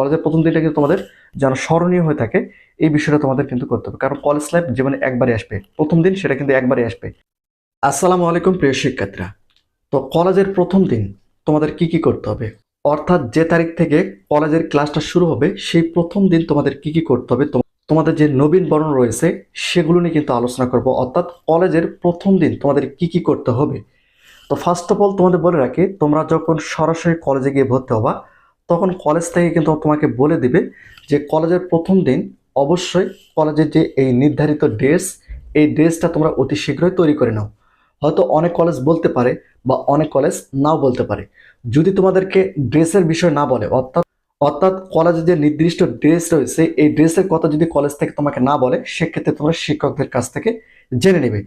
কলেজের প্রথম দিনটা কিন্তু তোমাদের যেন স্মরণীয় হয়ে থাকে, এই বিষয়টা তোমাদের কিন্তু করতে হবে। কারণ কলেজ লাইফ জীবনে একবারই আসবে। প্রথম দিন সেটা কিন্তু একবারই আসবে। আসসালামু আলাইকুম প্রিয় শিক্ষার্থীরা। তো কলেজের প্রথম দিন তোমাদের কি কি করতে হবে? অর্থাৎ যে তারিখ থেকে কলেজের ক্লাসটা শুরু হবে, সেই প্রথম দিন তোমাদের কি কি করতে হবে? তোম- তোমাদের যে নবীন বরণ রয়েছে, সেগুলো নিয়ে কিন্তু আলোচনা করব। অর্থাৎ কলেজের প্রথম দিন তোমাদের কি কি করতে হবে? তো ফার্স্ট অফ অল তোমাদের বলে রাখি, তোমরা যখন সরাসরি কলেজে গিয়ে ভর্তি হবা তখন কলেজ থেকে কিন্তু তোমাকে বলে দিবে যে কলেজের প্রথম দিন অবশ্যই কলেজের যে এই নির্ধারিত ড্রেস এই ড্রেসটা তোমরা অতি শীঘ্রই তৈরি করে নাও। হয়তো অনেক কলেজ বলতে পারে বা অনেক কলেজ নাও বলতে পারে। যদি তোমাদেরকে ড্রেসের বিষয় না বলে, অর্থাৎ অর্থাৎ কলেজে যে নির্দিষ্ট ড্রেস রয়েছে, এই ড্রেসের কথা যদি কলেজ থেকে তোমাকে না বলে, সেক্ষেত্রে তোমরা শিক্ষকদের কাছ থেকে জেনে নেবে।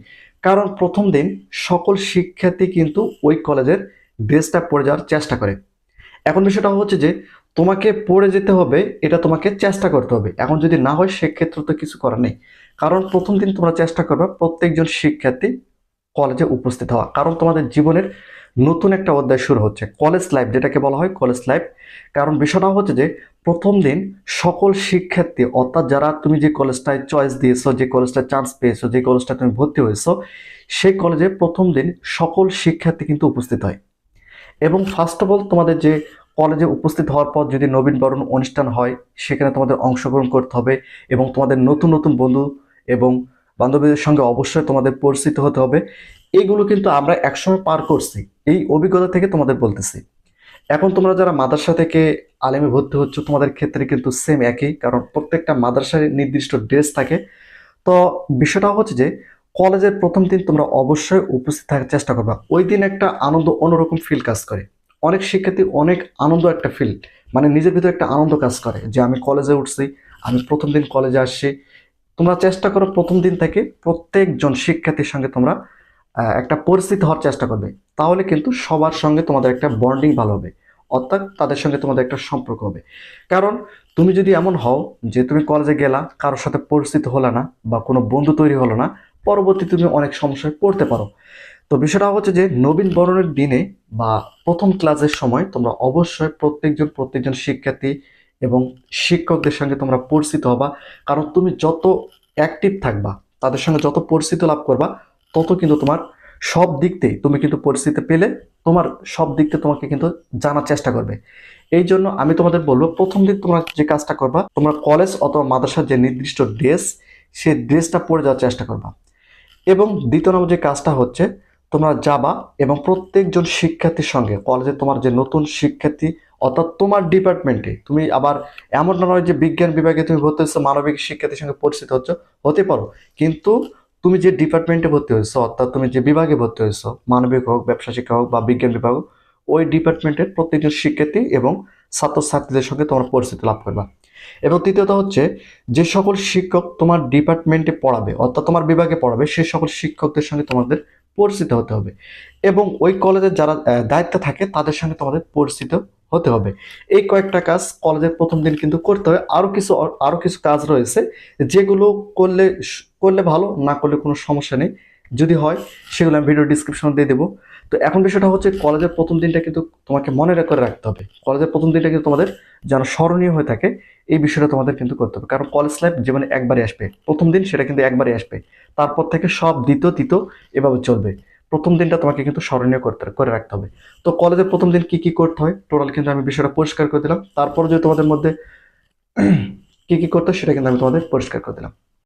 কারণ প্রথম দিন সকল শিক্ষার্থী কিন্তু ওই কলেজের ড্রেসটা পরে যাওয়ার চেষ্টা করে। এখন বিষয়টা হচ্ছে যে, তোমাকে পড়ে যেতে হবে, এটা তোমাকে চেষ্টা করতে হবে। এখন যদি না হয়, সেক্ষেত্রে তো কিছু করার নেই। কারণ প্রথম দিন তোমরা চেষ্টা করবে প্রত্যেকজন শিক্ষার্থী কলেজে উপস্থিত হওয়া। কারণ তোমাদের জীবনের নতুন একটা অধ্যায় শুরু হচ্ছে, কলেজ লাইফ, যেটাকে বলা হয় কলেজ লাইফ। কারণ বিষয়টা হচ্ছে যে, প্রথম দিন সকল শিক্ষার্থী, অর্থাৎ যারা তুমি যে কলেজটায় চয়েস দিয়েছ, যে কলেজটায় চান্স পেয়েছ, যে কলেজটা তুমি ভর্তি হয়েছো, সেই কলেজে প্রথম দিন সকল শিক্ষার্থী কিন্তু উপস্থিত হয়। এবং ফার্স্ট অফ অল তোমাদের যে কলেজে উপস্থিত হওয়ার পর যদি নবীনবরণ অনুষ্ঠান হয়, সেখানে তোমাদের অংশগ্রহণ করতে হবে এবং তোমাদের নতুন নতুন বন্ধু এবং বান্ধবীদের সঙ্গে অবশ্যই তোমাদের পরিচিত হতে হবে। এইগুলো কিন্তু আমরা একসময় পার করছি। এই অভিজ্ঞতা থেকে তোমাদের বলতেছি। এখন তোমরা যারা মাদ্রাসা থেকে আলেমে ভর্তি হচ্ছ, তোমাদের ক্ষেত্রে কিন্তু সেম একই, কারণ প্রত্যেকটা মাদ্রাসার নির্দিষ্ট ড্রেস থাকে। তো বিষয়টা হচ্ছে যে কলেজের প্রথম দিন তোমরা অবশ্যই উপস্থিত থাকার চেষ্টা করবা। ওই দিন একটা আনন্দ অন্যরকম ফিল কাজ করে। অনেক শিক্ষার্থী অনেক আনন্দ একটা ফিল মানে নিজের ভিতরে একটা আনন্দ কাজ করে যে আমি কলেজে উঠছি, আমি প্রথম দিন কলেজে আসছি। তোমরা চেষ্টা করো প্রথম দিন থেকে প্রত্যেকজন শিক্ষার্থীর সঙ্গে তোমরা একটা পরিস্থিতি হওয়ার চেষ্টা করবে। তাহলে কিন্তু সবার সঙ্গে তোমাদের একটা বন্ডিং ভালো হবে। অর্থাৎ তাদের সঙ্গে তোমাদের একটা সম্পর্ক হবে। কারণ তুমি যদি এমন হও যে তুমি কলেজে গেলা, কারোর সাথে পরিচিত হলো না বা কোনো বন্ধু তৈরি হলো না পরবর্তী তুমি অনেক সমস্যায় পড়তে পারো। তো বিষয়টা হচ্ছে যে নবীন বরণের দিনে বা প্রথম ক্লাসের সময় তোমরা অবশ্যই প্রত্যেকজন প্রত্যেকজন শিক্ষার্থী এবং শিক্ষকদের সঙ্গে তোমরা পরিচিত হবা। কারণ তুমি যত অ্যাক্টিভ থাকবা, তাদের সঙ্গে যত পরিচিত লাভ করবা, তত কিন্তু তোমার সব দিক থেকে তুমি কিন্তু পরিস্থিতি পেলে তোমার সব দিক থেকে তোমাকে কিন্তু জানার চেষ্টা করবে। এই জন্য আমি তোমাদের বলব, প্রথম দিন তোমরা যে কাজটা করবা, তোমরা কলেজ অথবা মাদ্রাসার যে নির্দিষ্ট ড্রেস, সেই ড্রেসটা পরে যাওয়ার চেষ্টা করবা। এবং দ্বিতীয় নম্বর যে কাজটা হচ্ছে, তোমরা যাবা এবং প্রত্যেকজন শিক্ষার্থীর সঙ্গে কলেজে তোমার যে নতুন শিক্ষার্থী অর্থাৎ তোমার ডিপার্টমেন্টে তুমি আবার এমন নয় যে বিজ্ঞান বিভাগে তুমি ভর্তি হচ্ছ মানবিক শিক্ষার্থীর সঙ্গে পরিচিত হচ্ছ হতে পারো। কিন্তু তুমি যে ডিপার্টমেন্টে ভর্তি হয়েছো, অর্থাৎ তুমি যে বিভাগে ভর্তি হয়েছো, মানবিক হোক, ব্যবসা শিক্ষা হোক বা বিজ্ঞান বিভাগ হোক, ওই ডিপার্টমেন্টের প্রত্যেকজন শিক্ষার্থী এবং ছাত্রছাত্রীদের সঙ্গে তোমার পরিচিতি লাভ করবা। এবং তৃতীয়ত হচ্ছে, যে সকল শিক্ষক তোমার ডিপার্টমেন্টে পড়াবে, অর্থাৎ তোমার বিভাগে পড়াবে সেই সকল শিক্ষকদের সঙ্গে তোমাদের পরিচিত হতে হবে। এবং ওই কলেজের যারা দায়িত্বে থাকে, তাদের সঙ্গে তোমাদের পরিচিত হতে হবে। এই কয়েকটা কাজ কলেজের প্রথম দিন কিন্তু করতে হবে। আরও কিছু আরও কিছু কাজ রয়েছে, যেগুলো করলে করলে ভালো, না করলে কোনো সমস্যা নেই। যদি হয়, সেগুলো আমি ভিডিও ডিসক্রিপশনে দিয়ে দেবো। তো এখন বিষয়টা হচ্ছে কলেজের প্রথম দিনটা কিন্তু তোমাকে মনে করে রাখতে হবে। কলেজের প্রথম দিনটা কিন্তু তোমাদের যেন স্মরণীয় হয়ে থাকে, এই বিষয়টা তোমাদের কিন্তু করতে হবে। কারণ কলেজ লাইফ জীবনে একবারই আসবে। প্রথম দিন সেটা কিন্তু একবারই আসবে। তারপর থেকে সব দ্বিতীয়, তৃতীয় এভাবে চলবে। প্রথম দিনটা তোমাকে কিন্তু স্মরণীয় করতে, করে রাখতে হবে। তো কলেজের প্রথম দিন কি কি করতে হয় টোটাল কিন্তু আমি বিষয়টা পরিষ্কার করে দিলাম। তারপর যদি তোমাদের মধ্যে কি কি করতে সেটা কিন্তু আমি তোমাদের পরিষ্কার করে দিলাম।